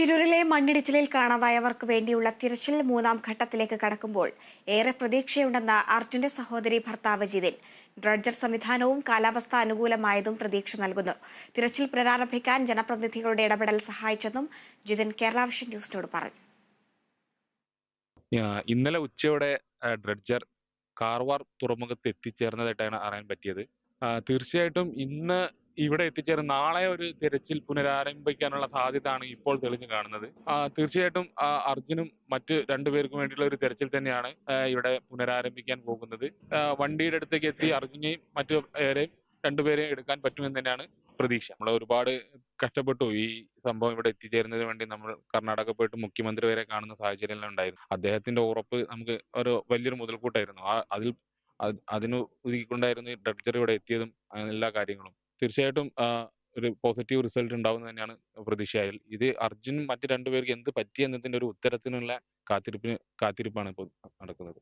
ശിരൂരിലെ മണ്ണിടിച്ചിലിൽ കാണാതായവർക്ക് വേണ്ടിയുള്ള തിരച്ചിൽ മൂന്നാം ഘട്ടത്തിലേക്ക് കടക്കുമ്പോൾ ഏറെ പ്രതീക്ഷയുണ്ടെന്ന അർജുന്റെ സഹോദരി ഭർത്താവ് ജിതിൻ. ഡ്രഡ്ജർ സംവിധാനവും കാലാവസ്ഥ അനുകൂലമായതും പ്രതീക്ഷ നൽകുന്നു. തിരച്ചിൽ പുനരാരംഭിക്കാൻ ജനപ്രതിനിധികളുടെ ഇടപെടൽ സഹായിച്ചെന്നും ജിതിൻ കേരള വിഷൻ ന്യൂസിനോട് പറഞ്ഞു. ഇന്നലെ ഉച്ചയോടെ ഡ്രഡ്ജർ കാർവാർ തുറമുഖത്ത് എത്തിച്ചേർന്നതായിട്ടാണ് അറിയാൻ പറ്റിയത്. തീർച്ചയായിട്ടും ഇന്ന് ഇവിടെ എത്തിച്ചേർന്ന് നാളെ ഒരു തിരച്ചിൽ പുനരാരംഭിക്കാനുള്ള സാധ്യതയാണ് ഇപ്പോൾ തെളിഞ്ഞു കാണുന്നത്. തീർച്ചയായിട്ടും അർജുനും മറ്റ് രണ്ടുപേർക്കും വേണ്ടിയുള്ള ഒരു തിരച്ചിൽ തന്നെയാണ് ഇവിടെ പുനരാരംഭിക്കാൻ പോകുന്നത്. വണ്ടിയുടെ അടുത്തേക്ക് എത്തി അർജുനെയും മറ്റു പേരെയും രണ്ടുപേരെയും എടുക്കാൻ പറ്റുമെന്ന് തന്നെയാണ് പ്രതീക്ഷ. നമ്മൾ ഒരുപാട് കഷ്ടപ്പെട്ടു. ഈ സംഭവം ഇവിടെ എത്തിച്ചേരുന്നതിന് വേണ്ടി നമ്മൾ കർണാടക പോയിട്ട് മുഖ്യമന്ത്രി വരെ കാണുന്ന സാഹചര്യം ഉണ്ടായിരുന്നു. അദ്ദേഹത്തിന്റെ ഉറപ്പ് നമുക്ക് ഒരു വലിയൊരു മുതൽക്കൂട്ടായിരുന്നു. അതിൽ അതിന് ഒതുക്കിക്കൊണ്ടായിരുന്നു ഈ ഡ്രഡ്ജർ ഇവിടെ എത്തിയതും എല്ലാ കാര്യങ്ങളും. തീർച്ചയായിട്ടും ഒരു പോസിറ്റീവ് റിസൾട്ട് ഉണ്ടാവും തന്നെയാണ് പ്രതീക്ഷയായി ഇത് അർജുനും മറ്റു രണ്ടുപേർക്ക് എന്ത് പറ്റി എന്നതിന്റെ ഒരു ഉത്തരത്തിനുള്ള കാത്തിരിപ്പിന് കാത്തിരിപ്പാണ് ഇപ്പോൾ നടക്കുന്നത്.